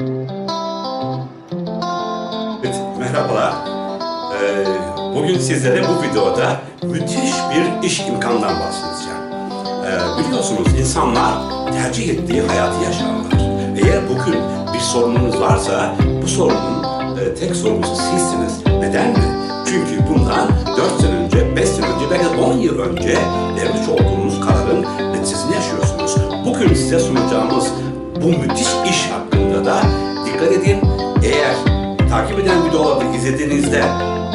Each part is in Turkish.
Evet, merhabalar. Ee, bugün sizlere bu videoda müthiş bir iş imkanından bahsedeceğim. Ee, biliyorsunuz insanlar tercih ettiği hayatı yaşarlar. Eğer bugün bir sorununuz varsa bu sorunun e, tek sorumlusu sizsiniz. Neden mi? Çünkü bundan 4 sene önce, 5 sene önce, belki de 10 yıl önce vermiş olduğunuz kararın neticesini yaşıyorsunuz. Bugün size sunacağımız bu müthiş iş hakkında da dikkat edin. Eğer takip eden videoları izlediğinizde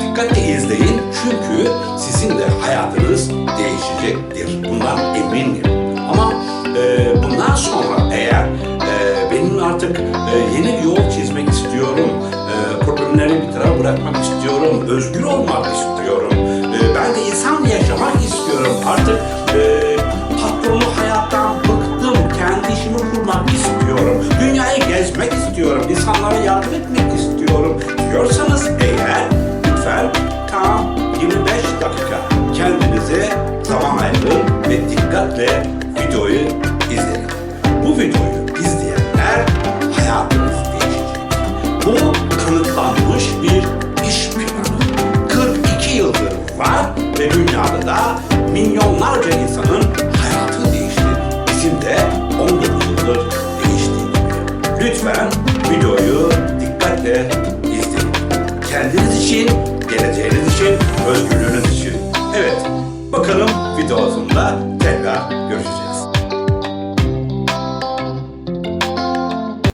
dikkatle izleyin. Çünkü sizin de hayatınız değişecektir. Bundan eminim. Ama e, bundan sonra eğer e, benim artık e, yeni bir yol çizmek istiyorum, e, problemleri bir tarafa bırakmak istiyorum, özgür olmak istiyorum, e, ben de insanla yaşamak istiyorum. Artık e, patronlu hayattan kurmak istiyorum, dünyayı gezmek istiyorum, insanlara yardım etmek istiyorum diyorsanız eğer lütfen tam 25 dakika kendinize zaman ayırın ve dikkatle videoyu izleyin. Bu videoyu izleyenler hayatınız değişecek. Bu kanıtlanmış bir iş planı. 42 yıldır var ve dünyada da milyonlarca insanın Kendiniz için, geleceğiniz için, özgürlüğünüz için. Evet, bakalım videosunda tekrar görüşeceğiz.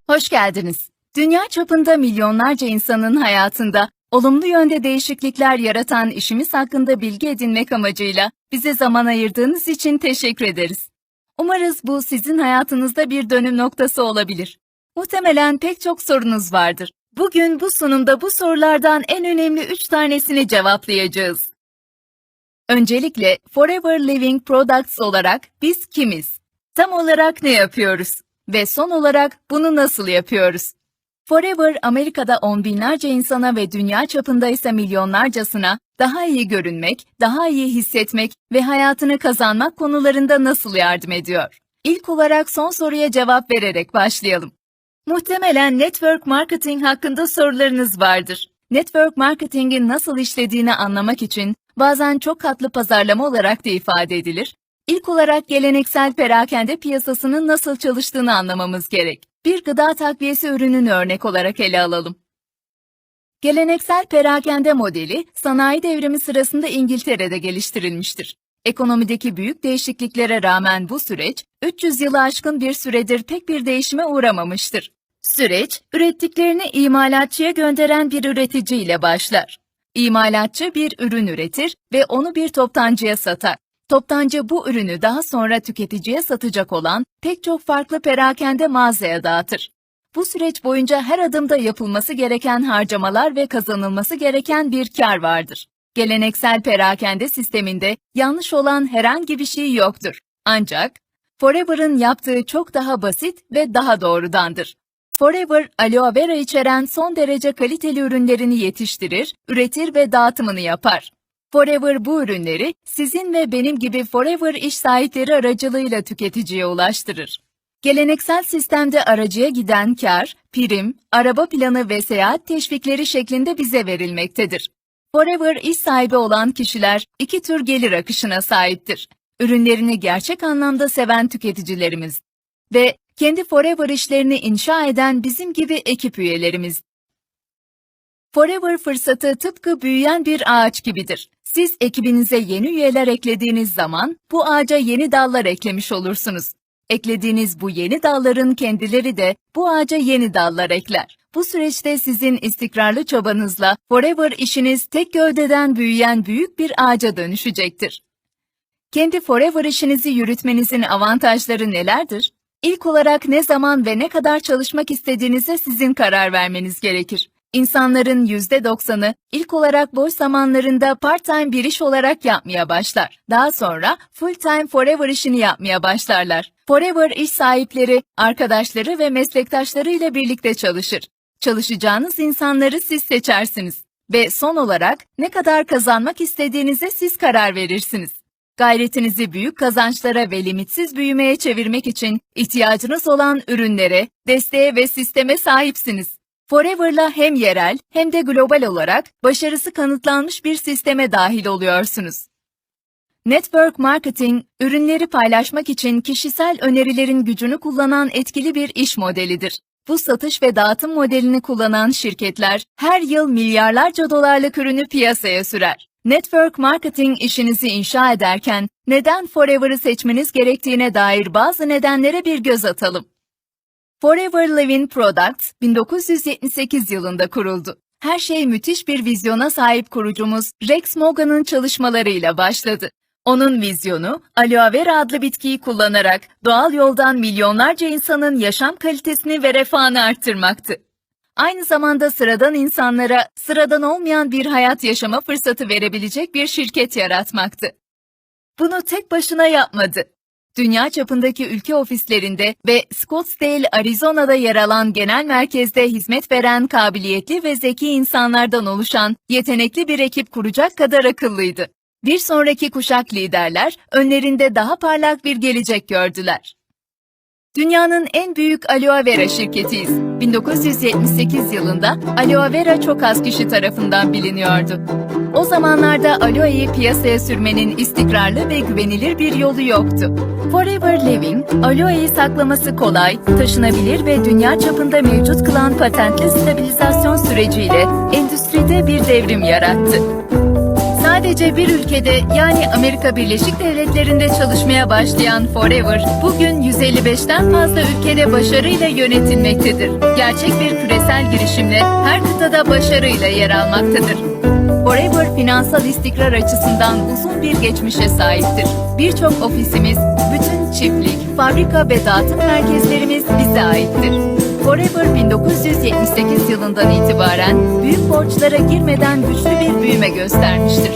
Hoş geldiniz. Dünya çapında milyonlarca insanın hayatında olumlu yönde değişiklikler yaratan işimiz hakkında bilgi edinmek amacıyla bize zaman ayırdığınız için teşekkür ederiz. Umarız bu sizin hayatınızda bir dönüm noktası olabilir. Muhtemelen pek çok sorunuz vardır. Bugün bu sunumda bu sorulardan en önemli üç tanesini cevaplayacağız. Öncelikle Forever Living Products olarak biz kimiz? Tam olarak ne yapıyoruz? Ve son olarak bunu nasıl yapıyoruz? Forever Amerika'da on binlerce insana ve dünya çapında ise milyonlarcasına daha iyi görünmek, daha iyi hissetmek ve hayatını kazanmak konularında nasıl yardım ediyor? İlk olarak son soruya cevap vererek başlayalım. Muhtemelen network marketing hakkında sorularınız vardır. Network marketingin nasıl işlediğini anlamak için bazen çok katlı pazarlama olarak da ifade edilir. İlk olarak geleneksel perakende piyasasının nasıl çalıştığını anlamamız gerek. Bir gıda takviyesi ürününü örnek olarak ele alalım. Geleneksel perakende modeli sanayi devrimi sırasında İngiltere'de geliştirilmiştir. Ekonomideki büyük değişikliklere rağmen bu süreç 300 yılı aşkın bir süredir pek bir değişime uğramamıştır. Süreç, ürettiklerini imalatçıya gönderen bir üretici ile başlar. İmalatçı bir ürün üretir ve onu bir toptancıya satar. Toptancı bu ürünü daha sonra tüketiciye satacak olan pek çok farklı perakende mağazaya dağıtır. Bu süreç boyunca her adımda yapılması gereken harcamalar ve kazanılması gereken bir kar vardır. Geleneksel perakende sisteminde yanlış olan herhangi bir şey yoktur. Ancak Forever'ın yaptığı çok daha basit ve daha doğrudandır. Forever, aloe vera içeren son derece kaliteli ürünlerini yetiştirir, üretir ve dağıtımını yapar. Forever bu ürünleri sizin ve benim gibi Forever iş sahipleri aracılığıyla tüketiciye ulaştırır. Geleneksel sistemde aracıya giden kar, prim, araba planı ve seyahat teşvikleri şeklinde bize verilmektedir. Forever iş sahibi olan kişiler iki tür gelir akışına sahiptir. Ürünlerini gerçek anlamda seven tüketicilerimiz ve kendi Forever işlerini inşa eden bizim gibi ekip üyelerimiz. Forever fırsatı tıpkı büyüyen bir ağaç gibidir. Siz ekibinize yeni üyeler eklediğiniz zaman bu ağaca yeni dallar eklemiş olursunuz. Eklediğiniz bu yeni dalların kendileri de bu ağaca yeni dallar ekler. Bu süreçte sizin istikrarlı çabanızla Forever işiniz tek gövdeden büyüyen büyük bir ağaca dönüşecektir. Kendi Forever işinizi yürütmenizin avantajları nelerdir? İlk olarak ne zaman ve ne kadar çalışmak istediğinize sizin karar vermeniz gerekir. İnsanların %90'ı ilk olarak boş zamanlarında part-time bir iş olarak yapmaya başlar. Daha sonra full-time forever işini yapmaya başlarlar. Forever iş sahipleri, arkadaşları ve meslektaşları ile birlikte çalışır. Çalışacağınız insanları siz seçersiniz. Ve son olarak ne kadar kazanmak istediğinize siz karar verirsiniz. Gayretinizi büyük kazançlara ve limitsiz büyümeye çevirmek için ihtiyacınız olan ürünlere, desteğe ve sisteme sahipsiniz. Forever'la hem yerel hem de global olarak başarısı kanıtlanmış bir sisteme dahil oluyorsunuz. Network marketing, ürünleri paylaşmak için kişisel önerilerin gücünü kullanan etkili bir iş modelidir. Bu satış ve dağıtım modelini kullanan şirketler her yıl milyarlarca dolarlık ürünü piyasaya sürer. Network marketing işinizi inşa ederken neden Forever'ı seçmeniz gerektiğine dair bazı nedenlere bir göz atalım. Forever Living Products 1978 yılında kuruldu. Her şey müthiş bir vizyona sahip kurucumuz Rex Morgan'ın çalışmalarıyla başladı. Onun vizyonu, aloe vera adlı bitkiyi kullanarak doğal yoldan milyonlarca insanın yaşam kalitesini ve refahını arttırmaktı. Aynı zamanda sıradan insanlara sıradan olmayan bir hayat yaşama fırsatı verebilecek bir şirket yaratmaktı. Bunu tek başına yapmadı. Dünya çapındaki ülke ofislerinde ve Scottsdale, Arizona'da yer alan genel merkezde hizmet veren kabiliyetli ve zeki insanlardan oluşan yetenekli bir ekip kuracak kadar akıllıydı. Bir sonraki kuşak liderler önlerinde daha parlak bir gelecek gördüler. Dünyanın en büyük aloe vera şirketiyiz. 1978 yılında aloe vera çok az kişi tarafından biliniyordu. O zamanlarda aloe'yi piyasaya sürmenin istikrarlı ve güvenilir bir yolu yoktu. Forever Living, aloe'yi saklaması kolay, taşınabilir ve dünya çapında mevcut kılan patentli stabilizasyon süreciyle endüstride bir devrim yarattı. Sadece bir ülkede yani Amerika Birleşik Devletleri'nde çalışmaya başlayan Forever, bugün 155'ten fazla ülkede başarıyla yönetilmektedir. Gerçek bir küresel girişimle her kıtada başarıyla yer almaktadır. Forever finansal istikrar açısından uzun bir geçmişe sahiptir. Birçok ofisimiz, bütün çiftlik, fabrika ve dağıtım merkezlerimiz bize aittir. Forever 1978 yılından itibaren büyük borçlara girmeden güçlü bir büyüme göstermiştir.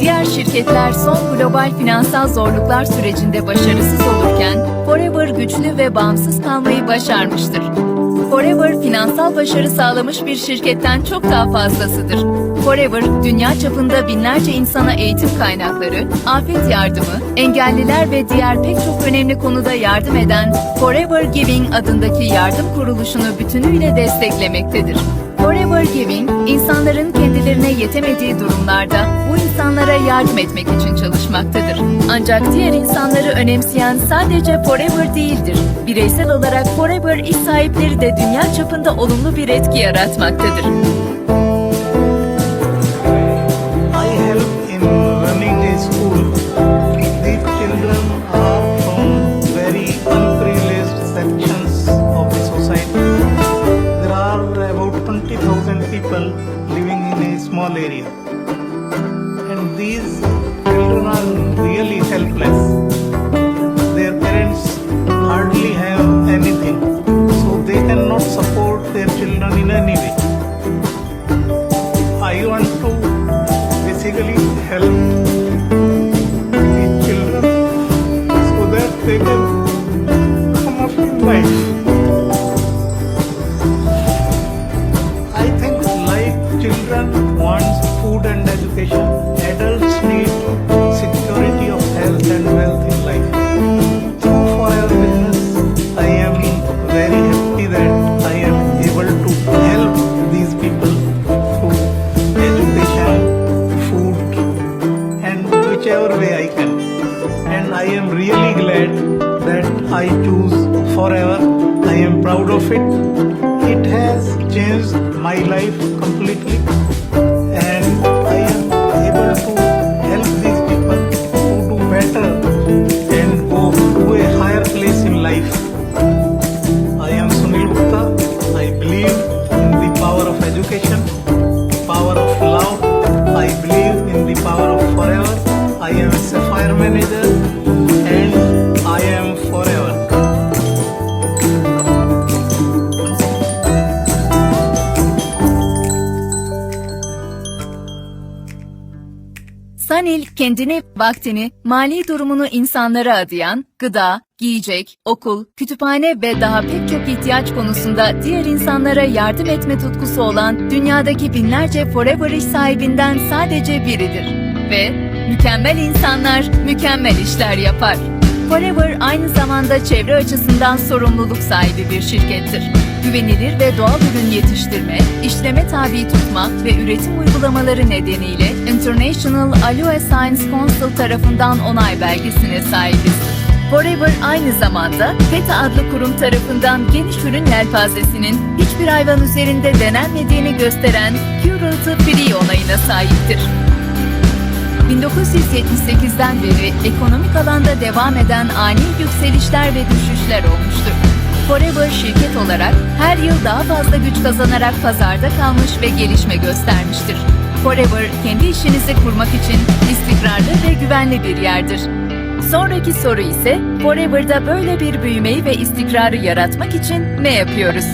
Diğer şirketler son global finansal zorluklar sürecinde başarısız olurken Forever güçlü ve bağımsız kalmayı başarmıştır. Forever finansal başarı sağlamış bir şirketten çok daha fazlasıdır. Forever, dünya çapında binlerce insana eğitim kaynakları, afet yardımı, engelliler ve diğer pek çok önemli konuda yardım eden Forever Giving adındaki yardım kuruluşunu bütünüyle desteklemektedir. Forever Giving, insanların kendilerine yetemediği durumlarda bu insanlara yardım etmek için çalışmaktadır. Ancak diğer insanları önemseyen sadece Forever değildir. Bireysel olarak Forever iş sahipleri de dünya çapında olumlu bir etki yaratmaktadır. I choose forever. I am proud of it. It has changed my life completely, kendini, vaktini, mali durumunu insanlara adayan, gıda, giyecek, okul, kütüphane ve daha pek çok ihtiyaç konusunda diğer insanlara yardım etme tutkusu olan dünyadaki binlerce Forever iş sahibinden sadece biridir. Ve Mükemmel insanlar mükemmel işler yapar. Forever aynı zamanda çevre açısından sorumluluk sahibi bir şirkettir. Güvenilir ve doğal ürün yetiştirme, işleme tabi tutma ve üretim uygulamaları nedeniyle International Aloe Science Council tarafından onay belgesine sahibiz. Forever aynı zamanda PETA adlı kurum tarafından geniş ürün yelpazesinin hiçbir hayvan üzerinde denenmediğini gösteren Cruelty Free onayına sahiptir. 1978'den beri ekonomik alanda devam eden ani yükselişler ve düşüşler olmuştur. Forever şirket olarak her yıl daha fazla güç kazanarak pazarda kalmış ve gelişme göstermiştir. Forever kendi işinizi kurmak için istikrarlı ve güvenli bir yerdir. Sonraki soru ise Forever'da böyle bir büyümeyi ve istikrarı yaratmak için ne yapıyoruz?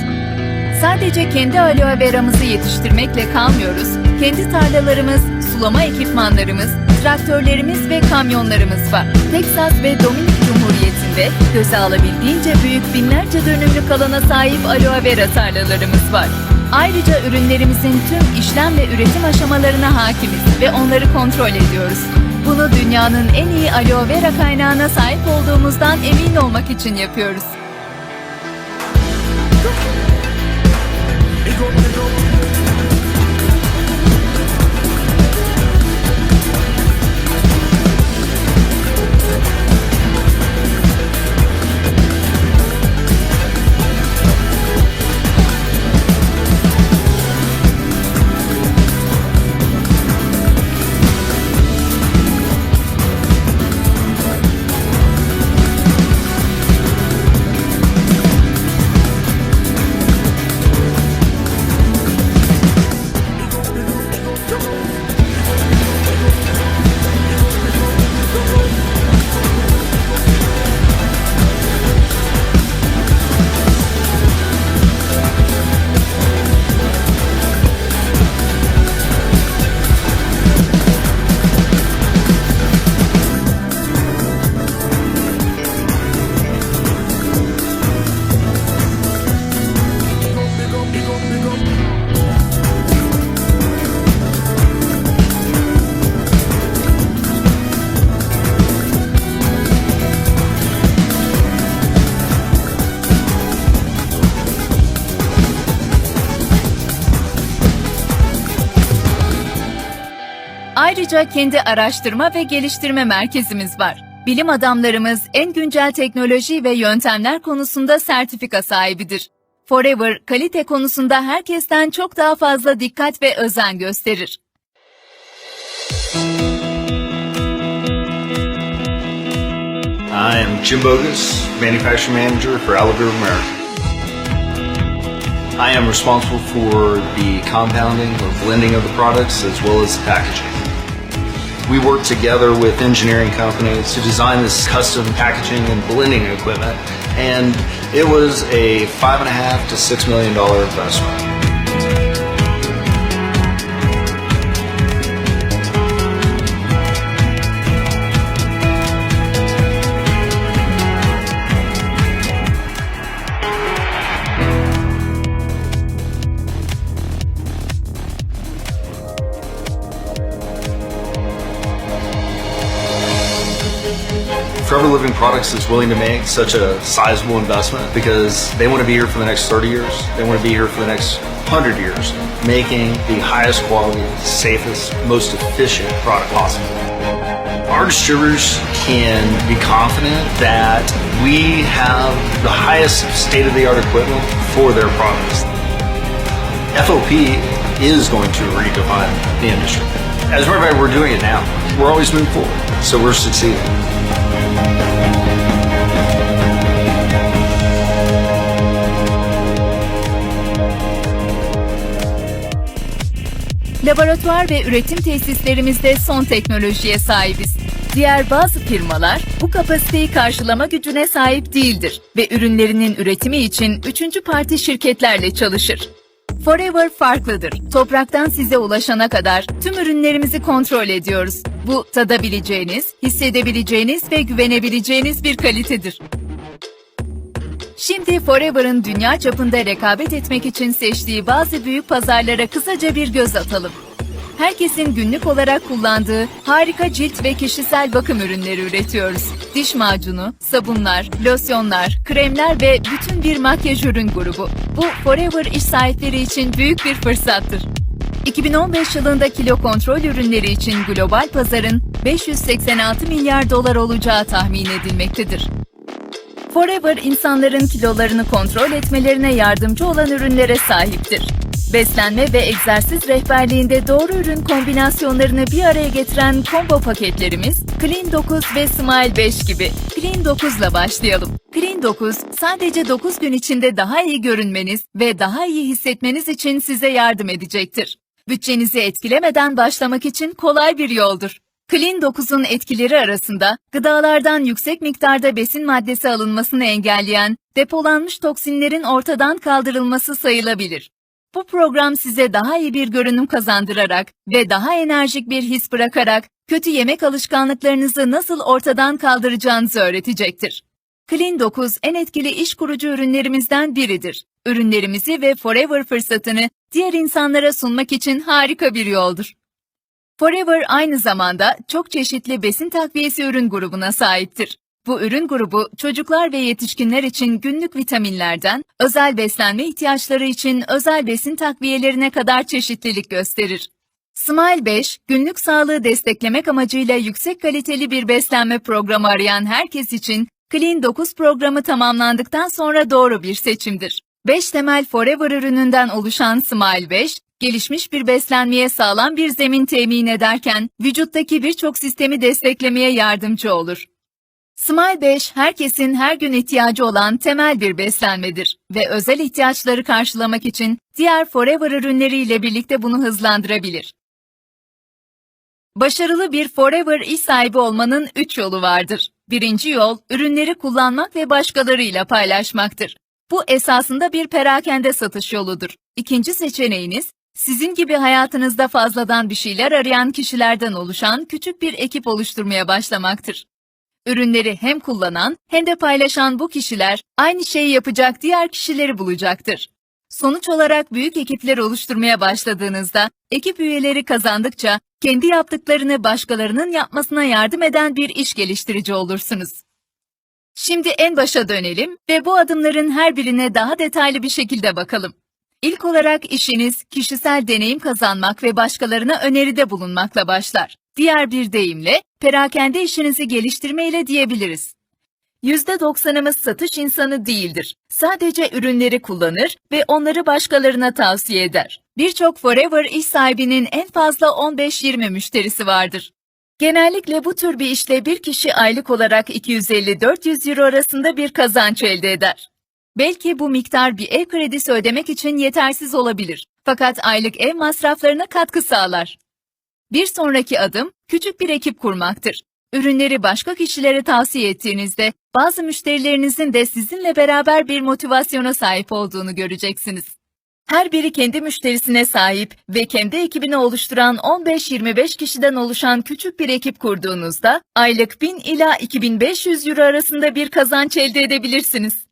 Sadece kendi aloe veramızı yetiştirmekle kalmıyoruz. Kendi tarlalarımız, sulama ekipmanlarımız, traktörlerimiz ve kamyonlarımız var. Teksas ve Dominik Cumhuriyeti'nde göze alabildiğince büyük binlerce dönümlük alana sahip aloe vera tarlalarımız var. Ayrıca ürünlerimizin tüm işlem ve üretim aşamalarına hakimiz ve onları kontrol ediyoruz. Bunu dünyanın en iyi aloe vera kaynağına sahip olduğumuzdan emin olmak için yapıyoruz. Ayrıca kendi araştırma ve geliştirme merkezimiz var. Bilim adamlarımız en güncel teknoloji ve yöntemler konusunda sertifika sahibidir. Forever, kalite konusunda herkesten çok daha fazla dikkat ve özen gösterir. I am Jim Bogus, Manufacturing Manager for Aliver America. I am responsible for the compounding or blending of the products as well as the packaging. We work together with engineering companies to design this custom packaging and blending equipment, and it was a five and a half to six million dollar investment. Living Products is willing to make such a sizable investment because they want to be here for the next 30 years. They want to be here for the next 100 years, making the highest quality, safest, most efficient product possible. Our distributors can be confident that we have the highest state-of-the-art equipment for their products. FOP is going to redefine the industry. As a matter of fact, we're doing it now. We're always moving forward, so we're succeeding. Laboratuvar ve üretim tesislerimizde son teknolojiye sahibiz. Diğer bazı firmalar bu kapasiteyi karşılama gücüne sahip değildir ve ürünlerinin üretimi için üçüncü parti şirketlerle çalışır. Forever farklıdır. Topraktan size ulaşana kadar tüm ürünlerimizi kontrol ediyoruz. Bu tadabileceğiniz, hissedebileceğiniz ve güvenebileceğiniz bir kalitedir. Şimdi Forever'ın dünya çapında rekabet etmek için seçtiği bazı büyük pazarlara kısaca bir göz atalım. herkesin günlük olarak kullandığı harika cilt ve kişisel bakım ürünleri üretiyoruz. Diş macunu, sabunlar, losyonlar, kremler ve bütün bir makyaj ürün grubu. Bu Forever iş sahipleri için büyük bir fırsattır. 2015 yılında kilo kontrol ürünleri için global pazarın 586 milyar dolar olacağı tahmin edilmektedir. Forever insanların kilolarını kontrol etmelerine yardımcı olan ürünlere sahiptir. Beslenme ve egzersiz rehberliğinde doğru ürün kombinasyonlarını bir araya getiren combo paketlerimiz Clean 9 ve Smile 5 gibi. Clean 9 ile başlayalım. Clean 9 sadece 9 gün içinde daha iyi görünmeniz ve daha iyi hissetmeniz için size yardım edecektir. Bütçenizi etkilemeden başlamak için kolay bir yoldur. Clean 9'un etkileri arasında gıdalardan yüksek miktarda besin maddesi alınmasını engelleyen depolanmış toksinlerin ortadan kaldırılması sayılabilir. Bu program size daha iyi bir görünüm kazandırarak ve daha enerjik bir his bırakarak kötü yemek alışkanlıklarınızı nasıl ortadan kaldıracağınızı öğretecektir. Clean 9 en etkili iş kurucu ürünlerimizden biridir. Ürünlerimizi ve Forever fırsatını diğer insanlara sunmak için harika bir yoldur. Forever aynı zamanda çok çeşitli besin takviyesi ürün grubuna sahiptir. Bu ürün grubu çocuklar ve yetişkinler için günlük vitaminlerden, özel beslenme ihtiyaçları için özel besin takviyelerine kadar çeşitlilik gösterir. Smile 5, günlük sağlığı desteklemek amacıyla yüksek kaliteli bir beslenme programı arayan herkes için Clean 9 programı tamamlandıktan sonra doğru bir seçimdir. 5 temel Forever ürününden oluşan Smile 5, gelişmiş bir beslenmeye sağlam bir zemin temin ederken vücuttaki birçok sistemi desteklemeye yardımcı olur. Smile 5, herkesin her gün ihtiyacı olan temel bir beslenmedir ve özel ihtiyaçları karşılamak için diğer Forever ürünleriyle birlikte bunu hızlandırabilir. Başarılı bir Forever iş sahibi olmanın 3 yolu vardır. Birinci yol, ürünleri kullanmak ve başkalarıyla paylaşmaktır. Bu esasında bir perakende satış yoludur. İkinci seçeneğiniz, sizin gibi hayatınızda fazladan bir şeyler arayan kişilerden oluşan küçük bir ekip oluşturmaya başlamaktır. Ürünleri hem kullanan hem de paylaşan bu kişiler aynı şeyi yapacak diğer kişileri bulacaktır. Sonuç olarak büyük ekipler oluşturmaya başladığınızda, ekip üyeleri kazandıkça kendi yaptıklarını başkalarının yapmasına yardım eden bir iş geliştirici olursunuz. Şimdi en başa dönelim ve bu adımların her birine daha detaylı bir şekilde bakalım. İlk olarak işiniz kişisel deneyim kazanmak ve başkalarına öneride bulunmakla başlar. Diğer bir deyimle perakende işinizi geliştirmeyle diyebiliriz. %90'ımız satış insanı değildir. Sadece ürünleri kullanır ve onları başkalarına tavsiye eder. Birçok Forever iş sahibinin en fazla 15-20 müşterisi vardır. Genellikle bu tür bir işle bir kişi aylık olarak 250-400 euro arasında bir kazanç elde eder. Belki bu miktar bir ev kredisi ödemek için yetersiz olabilir. Fakat aylık ev masraflarına katkı sağlar. Bir sonraki adım küçük bir ekip kurmaktır. Ürünleri başka kişilere tavsiye ettiğinizde bazı müşterilerinizin de sizinle beraber bir motivasyona sahip olduğunu göreceksiniz. Her biri kendi müşterisine sahip ve kendi ekibini oluşturan 15-25 kişiden oluşan küçük bir ekip kurduğunuzda aylık 1000 ila 2500 euro arasında bir kazanç elde edebilirsiniz.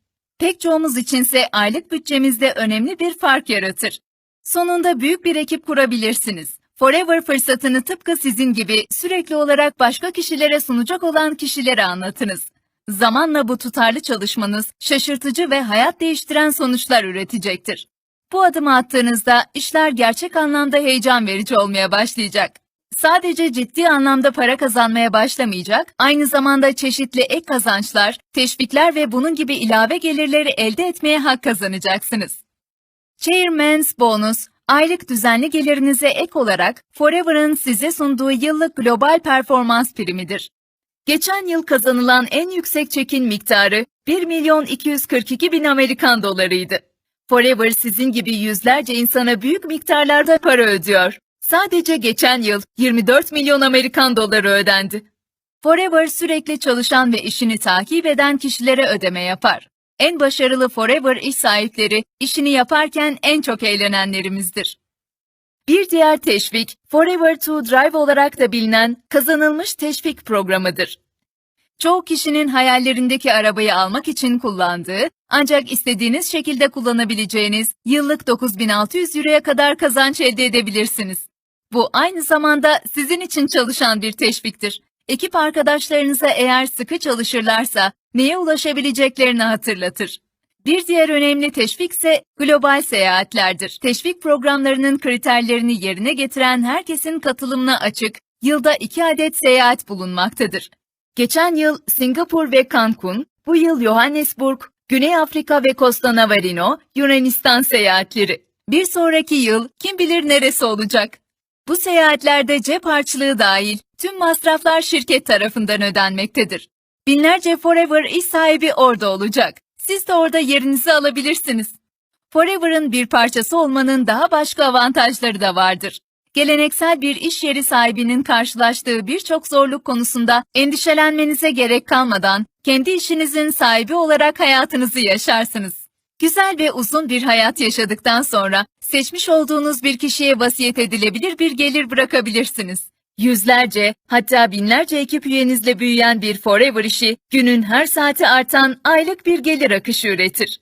Pek çoğumuz içinse aylık bütçemizde önemli bir fark yaratır. Sonunda büyük bir ekip kurabilirsiniz. Forever fırsatını tıpkı sizin gibi sürekli olarak başka kişilere sunacak olan kişilere anlatınız. Zamanla bu tutarlı çalışmanız şaşırtıcı ve hayat değiştiren sonuçlar üretecektir. Bu adımı attığınızda işler gerçek anlamda heyecan verici olmaya başlayacak. Sadece ciddi anlamda para kazanmaya başlamayacak, aynı zamanda çeşitli ek kazançlar, teşvikler ve bunun gibi ilave gelirleri elde etmeye hak kazanacaksınız. Chairman's Bonus, aylık düzenli gelirinize ek olarak Forever'ın size sunduğu yıllık global performans primidir. Geçen yıl kazanılan en yüksek çekin miktarı 1 milyon 242 bin Amerikan dolarıydı. Forever sizin gibi yüzlerce insana büyük miktarlarda para ödüyor. Sadece geçen yıl 24 milyon Amerikan doları ödendi. Forever sürekli çalışan ve işini takip eden kişilere ödeme yapar. En başarılı Forever iş sahipleri işini yaparken en çok eğlenenlerimizdir. Bir diğer teşvik, Forever to Drive olarak da bilinen kazanılmış teşvik programıdır. Çoğu kişinin hayallerindeki arabayı almak için kullandığı, ancak istediğiniz şekilde kullanabileceğiniz yıllık 9600 euroya kadar kazanç elde edebilirsiniz. Bu aynı zamanda sizin için çalışan bir teşviktir. Ekip arkadaşlarınıza eğer sıkı çalışırlarsa neye ulaşabileceklerini hatırlatır. Bir diğer önemli teşvik ise global seyahatlerdir. Teşvik programlarının kriterlerini yerine getiren herkesin katılımına açık, yılda iki adet seyahat bulunmaktadır. Geçen yıl Singapur ve Cancun, bu yıl Johannesburg, Güney Afrika ve Costa Navarino, Yunanistan seyahatleri. Bir sonraki yıl kim bilir neresi olacak? Bu seyahatlerde cep harçlığı dahil tüm masraflar şirket tarafından ödenmektedir. Binlerce Forever iş sahibi orada olacak. Siz de orada yerinizi alabilirsiniz. Forever'ın bir parçası olmanın daha başka avantajları da vardır. Geleneksel bir iş yeri sahibinin karşılaştığı birçok zorluk konusunda endişelenmenize gerek kalmadan kendi işinizin sahibi olarak hayatınızı yaşarsınız. Güzel ve uzun bir hayat yaşadıktan sonra seçmiş olduğunuz bir kişiye vasiyet edilebilir bir gelir bırakabilirsiniz. Yüzlerce, hatta binlerce ekip üyenizle büyüyen bir Forever işi, günün her saati artan aylık bir gelir akışı üretir.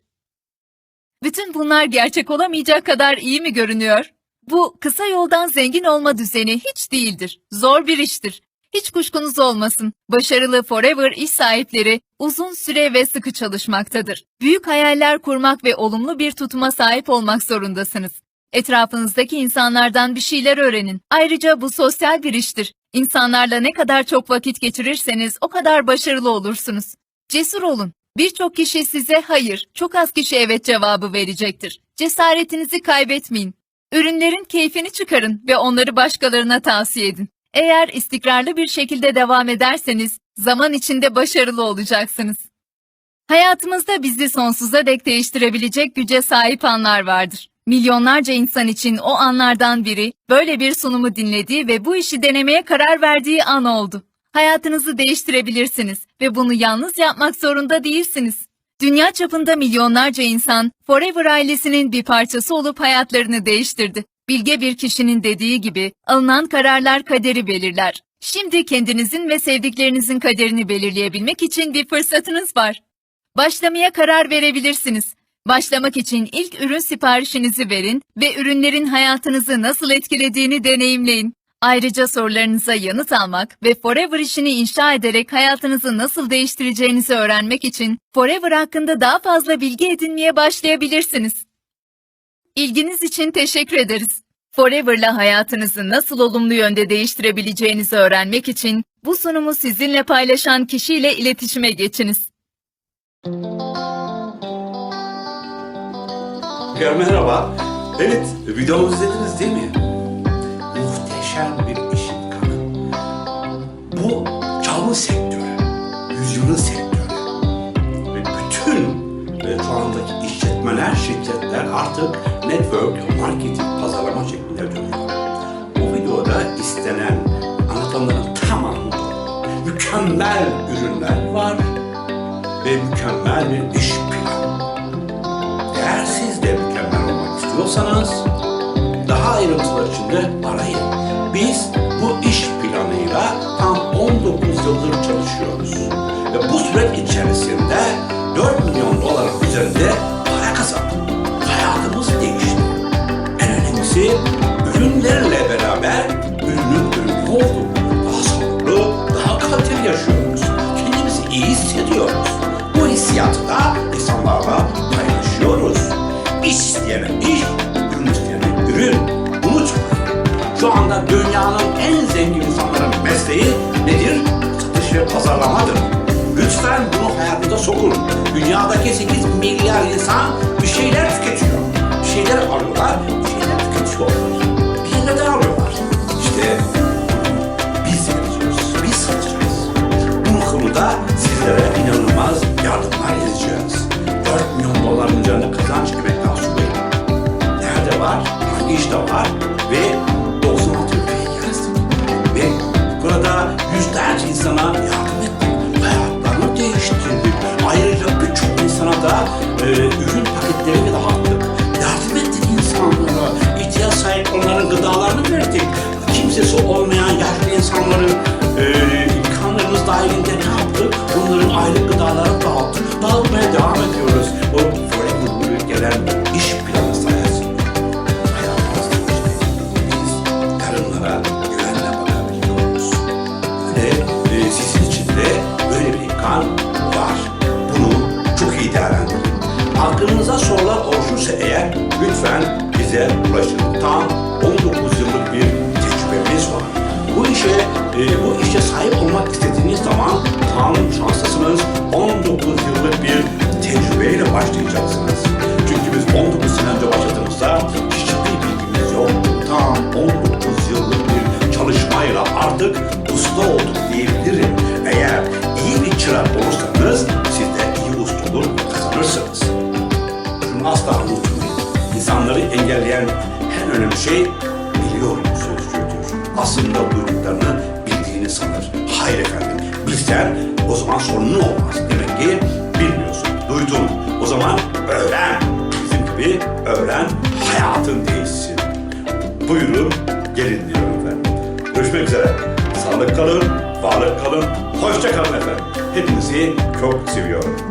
Bütün bunlar gerçek olamayacak kadar iyi mi görünüyor? Bu kısa yoldan zengin olma düzeni hiç değildir. Zor bir iştir. Hiç kuşkunuz olmasın. Başarılı Forever iş sahipleri uzun süre ve sıkı çalışmaktadır. Büyük hayaller kurmak ve olumlu bir tutuma sahip olmak zorundasınız. Etrafınızdaki insanlardan bir şeyler öğrenin. Ayrıca bu sosyal bir iştir. İnsanlarla ne kadar çok vakit geçirirseniz o kadar başarılı olursunuz. Cesur olun. Birçok kişi size hayır, çok az kişi evet cevabı verecektir. Cesaretinizi kaybetmeyin. Ürünlerin keyfini çıkarın ve onları başkalarına tavsiye edin. Eğer istikrarlı bir şekilde devam ederseniz zaman içinde başarılı olacaksınız. Hayatımızda bizi sonsuza dek değiştirebilecek güce sahip anlar vardır. Milyonlarca insan için o anlardan biri böyle bir sunumu dinlediği ve bu işi denemeye karar verdiği an oldu. Hayatınızı değiştirebilirsiniz ve bunu yalnız yapmak zorunda değilsiniz. Dünya çapında milyonlarca insan Forever ailesinin bir parçası olup hayatlarını değiştirdi. Bilge bir kişinin dediği gibi alınan kararlar kaderi belirler. Şimdi kendinizin ve sevdiklerinizin kaderini belirleyebilmek için bir fırsatınız var. Başlamaya karar verebilirsiniz. Başlamak için ilk ürün siparişinizi verin ve ürünlerin hayatınızı nasıl etkilediğini deneyimleyin. Ayrıca sorularınıza yanıt almak ve Forever işini inşa ederek hayatınızı nasıl değiştireceğinizi öğrenmek için Forever hakkında daha fazla bilgi edinmeye başlayabilirsiniz. İlginiz için teşekkür ederiz. Forever'la hayatınızı nasıl olumlu yönde değiştirebileceğinizi öğrenmek için bu sunumu sizinle paylaşan kişiyle iletişime geçiniz. Tekrar merhaba. Evet, videomuzu izlediniz değil mi? Muhteşem bir iş imkanı. Bu çalma sektörü, şirketler artık network, marketing, pazarlama şeklinde dönüyor. Bu videoda istenen anlatılanların tamamı. Mükemmel ürünler var ve mükemmel bir iş planı. Eğer siz de mükemmel olmak istiyorsanız daha ayrıntılar için de arayın. Biz bu iş planıyla tam 19 yıldır çalışıyoruz. Ve bu süreç içerisinde 4 milyon doların üzerinde Önemlisi ürünlerle beraber ürünün ürünü olduk. Daha sağlıklı, daha kaliteli yaşıyoruz. Kendimizi iyi hissediyoruz. Bu hissiyatı da insanlarla paylaşıyoruz. İş isteyene iş, ürün isteyene ürün. Unutmayın. Şu anda dünyanın en zengin insanların mesleği nedir? Satış ve pazarlamadır. Lütfen bunu hayatınıza sokun. Dünyadaki 8 milyar insan insana yardım ettik. Hayatlarını değiştirdik. Ayrıca birçok insana da e, ürün paketlerini dağıttık. Yardım ettik insanlara. İhtiyaç sahip onların gıdalarını verdik. Kimsesi olmayan yaşlı insanların e, imkanlarımız dahilinde ne yaptık? Onların aylık gıdalarını dağıttık. Dağıtmaya devam ediyoruz. ise eğer lütfen bize ulaşın. Tam 19 yıllık bir tecrübemiz var. Bu işe, e, bu işe sahip olmak istediğiniz zaman tam şanslısınız. 19 yıllık bir engelleyen en önemli şey biliyorum sözcüğüdür. Aslında duyduklarını bildiğini sanır. Hayır efendim, bilsen o zaman sorunun olmaz. Demek ki bilmiyorsun, duydun. O zaman öğren. Bizim gibi öğren, hayatın değişsin. Buyurun, gelin diyorum efendim. Görüşmek üzere. Sağlık kalın, varlık kalın, hoşça kalın efendim. Hepinizi çok seviyorum.